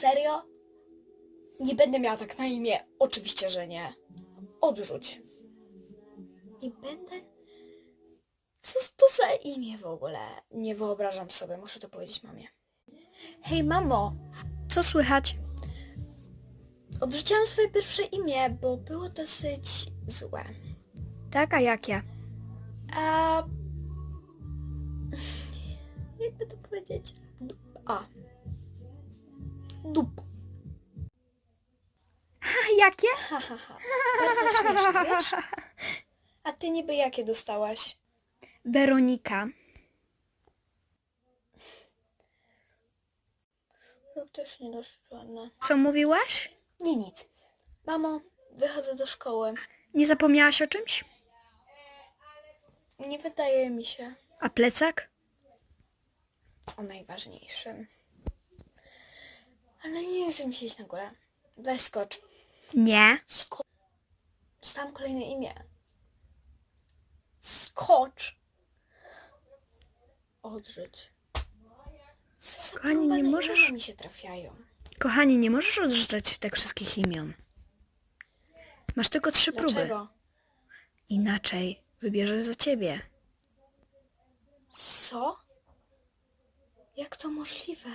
Serio? Nie będę miała tak na imię. Oczywiście, że nie. Odrzuć. Nie będę? Co to za imię w ogóle? Nie wyobrażam sobie, muszę to powiedzieć mamie. Hej mamo, Co słychać? odrzuciłam swoje pierwsze imię, bo było dosyć złe. Tak, a jakie? A... Jakby to powiedzieć? A. Dup. Jakie? Ha, ha, ha. Bardzo śmieszne, wiesz? A ty niby jakie dostałaś? Weronika. No też nie dość ładne. Co mówiłaś? Nie nic. Mamo, wychodzę do szkoły. Nie zapomniałaś o czymś? Nie wydaje mi się A plecak? o najważniejszym. Ale nie chcę mi się iść na górę. Weź skocz. Nie. Skocz. Dostałam kolejne imię. Skocz. Odrzuć. Co Kochani, nie możesz- mi się trafiają. Kochani, nie możesz odrzucać tak wszystkich imion. Masz tylko trzy próby. Dlaczego? Inaczej wybierze za ciebie. Co? Jak to możliwe?